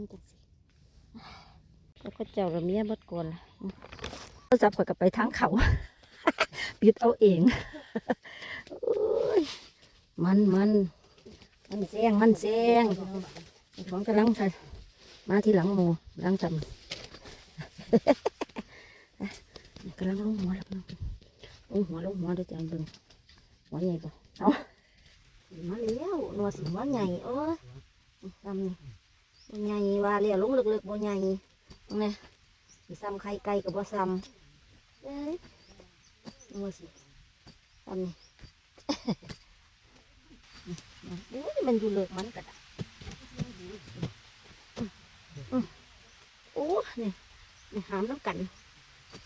มันจังสิแล้วก็เจ้าระเมียบดกวนล่ะก็จับข่อยกับไปทางเขาปิดเอาเองมันมันมันแซงมันแซงของกำลังใส่มาที่หลังหมูหลังจำกำลังลงหัวแล้วน้องลงหัวลงหัวเดี๋ยวจะเอาเบิ่งหัวใหญ่ปะเอามาแล้วนัวสิหัวใหญ่โอ้ยทำนี่ บ่ใหญ่ว่าเรียลงลึกๆบ่ใหญ่ตรงนี้สิซ้ำไข่ไก่กับบ่ซ้ำเอ้ยนัวสิทำนี่โอ้ยมันอยู่เลิกมันกระดาโอ้ยนี่นี่หามน้ำกัน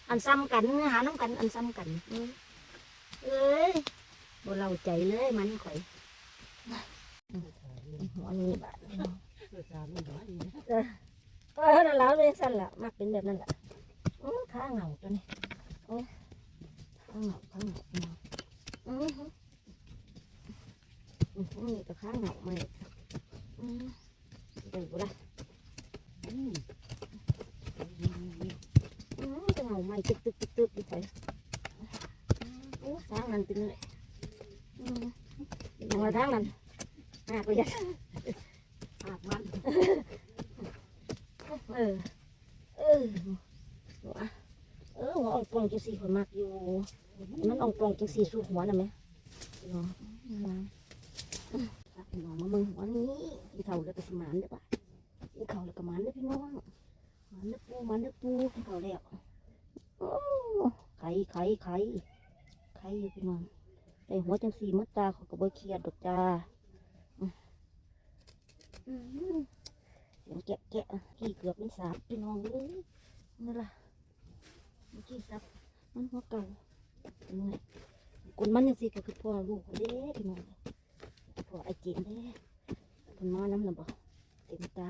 อันซ้ำกันหาน้ำกัน อันซ้ำกันเอ้ยเอ้ยบ่เราใจเลยมันข่อยหัวนี่บาด เออก็นั่นแล้วเลยสั่นละมักเป็นแบบนั้นแหละอื้อข้าเหงาตัวนี้โอ้ยข้าเหงาข้าเหงาพี่น้องอือหืออือหือนี่ก็ข้าเหงาไม่อือเดี๋ยวละอืมจะเหงาไม่ตึกตึกตึกตึกอยู่ไปโอ้ทางนั้นเป็นเลยอืมอย่างว่าทางนั้นหากไปยัดหากมัน เออ เออ หัวเออหัวอ่องปองจังสีคนมากอยู่มันอ่องปองจังสีสู้หัวน่ะไหมพี่น้องมาพี่น้องมาเมืองหัวนี้พี่เท่าแล้วก็สมานเด้อป่ะพี่เขาแล้วก็มันเด้อพี่น้องมันเด้อปูมันเด้อปูพี่เขาแล้วโอ้ไข่ไข่ไข่ไข่อยู่พี่น้องแต่หัวจังสีมัดตาเขาก็บ่เครียดดอกจ้าอืมอืมเสียงแกะแกะกี่เกือบเป็นสามพี่น้องเลยนี่ล่ะ มื่อกี้ซับ มันหัวเก่าเป็นไงคนมันยังสิก็คือพ่อลูกเด้พี่น้องพ่อไอเจมเด้คนมาน้ำน่ะบ่เต็มตา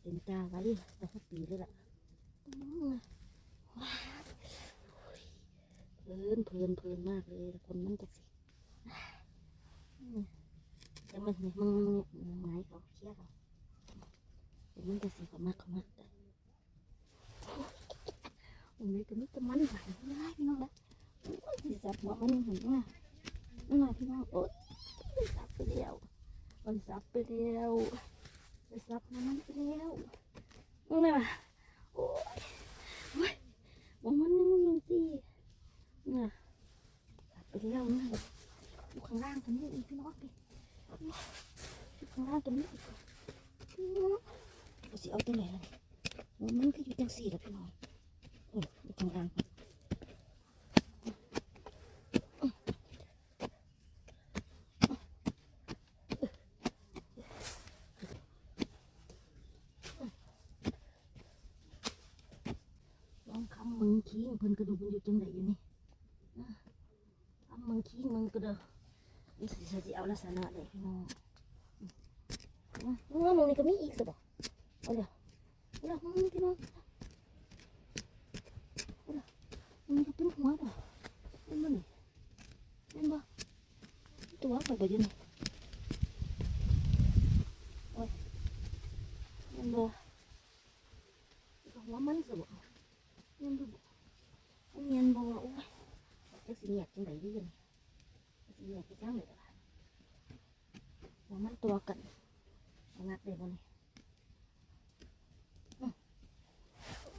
เต็มตาไว้แต่สักปีเลยล่ะว้าเพลินเพลินเพลินมากเลยคนมันจะสิอืมแต่มันเนี่ยมึงมึงไงเขาเชี่ยเขามันจะสีขามักเขามักแต่ โอ้ก็มีแต่มันหวานไม่ได้พี่น้องละโอ้ยสิสับหัวมันห็นไหมนั่นแหละพี่น้องโอ้ยสับไปแล้วมันสับไปแล้วไปสับมันไปแล้วนั่นแหละโอ้ยโอ้ยบอกมันนึงงสิน่ะสับไปแล้วนะอยู่ข้างล่างกันนี่อีกพี่น้องดิอยู่ข้างล่างกันนี่อีกก็สิเอาตัวไหนล่ะนี่มันก็อยู่จังสี่แล้วพี่น้อง อืออยู่ตรงกลองคำมึงขี้เพิ่นกระดูกมันอยู่จังไหนอยู่นี่อะคำมึงขี้มึงกระดูกนี่สิสิเอาลักษณะไหนพี่น้องอืมอืมมึงนี่ก็มีอีกสิบ่ Olha, olha, mami, que não. Olha, mami, que tem uma, ó. Olha, mami. Olha, tu apa baju ni? Olha, olha. Cái mana sih, Bu? Yang bu. Yang bu, oh. Cái gì nhạt trên đấy đi rồi. Cái gì nhạt cái trắng này. Hoa mana tua kan. Ngạt deh, Bu nih.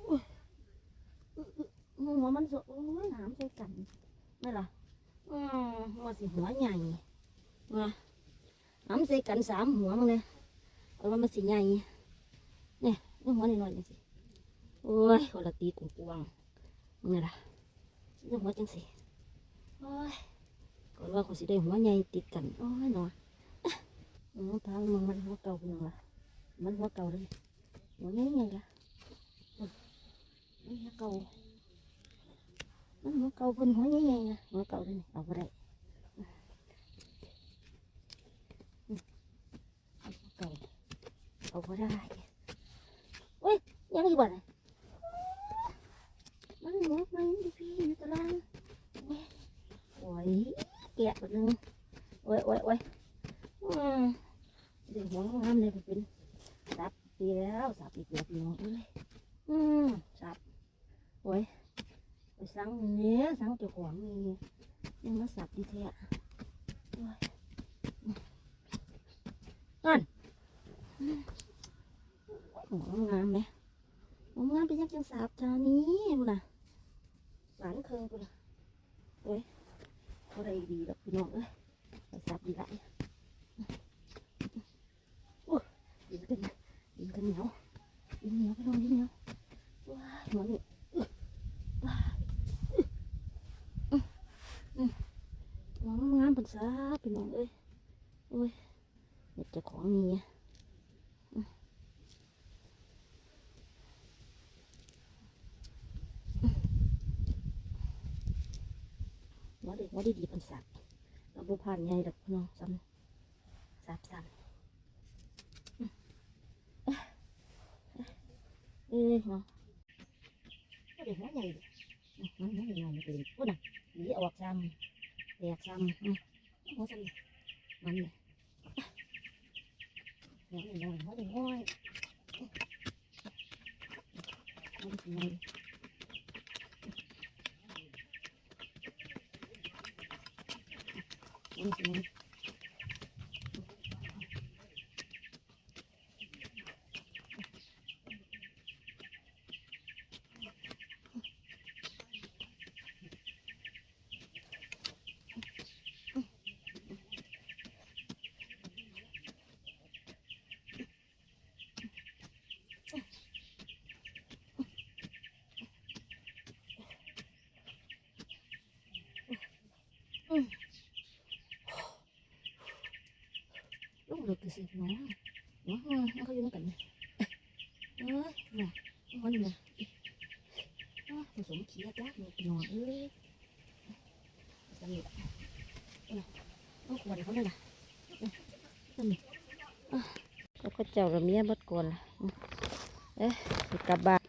หัวมันสดโอ้ย หามใส่กันไม่ล่ะอืมหัวสิหัวใหญ่มาหามใส่กันสามหัวมันเลยเอาว่ามันสิใหญ่เนี่ยนี่หัวน้อยๆนี่สิโอ้ยคนละตีกวางๆนี่ล่ะนี่หัวจังสิโอ้ยก่อนว่าเขาสิได้หัวใหญ่ติดกันโอ้ยหนออืมทางมันมันหัวเก่าเป็นยังล่ะมันหัวเก่าเลยหัวใหญ่ๆล่ะอืมมันหัวเก่ามันหัวเก่าเป็นหัวใหญ่ๆนะหัวเก่าเลยนี่เอาไปได้อืมเอาหัวเก่า เอาไปได้เว้ยยังอยู่บ่ไหนมันหัวมันดิพี่อยู่ตารางเว้ยโอ้ยแกะไปเลยโอ้ย สังเนี้ยสังเจ้าของนี่ยังมาสับดีแท้นั่นหัวงามไหมหัวงามเป็นยังจังสับจานี้มึงน่ะหวานเคืองกูละโอ้ยเขาได้ดีแล้วพี่น้องเอ้ยสับดีไรโอ้ยยิงกันยิงกันเหนียวยิงเหนียวพี่น้องยิงเหนียวว้ายหมอนี่อื้อว้ายอื้ออื้อหัวงามเป็นสับพี่น้องเอ้ยโอ้ยเด็กเจะ ของนี่ว่าได้ว่าได้ดีเป็นสับเราบุผ่านใหญ่ดอกน้องซ้ำสับซ้ำเอ้ยเนาะว่าได้หัวใหญ่ดิหัวใหญ่ใหญ่เป็นพูดน่ะหนีออกซ้ำแตกซ้ำอืมหัวซ้ำมันเลย หัวใหญ่ใหญ่หัวใหญ่อยหัวใหญ่ใหญ่อืม อืมลูกเด็กสิน้องน้องน้องเขาอยู่ด้วยกันเอ้ยน่ะมันน่ะผสมเขียดจ้าหนูน้องเอ้ยสนิทต้องขวดเขาเลยนะสนิทแล้วก็เจ้าระเมียบดกวนละเอ๊ะกลับบ้าน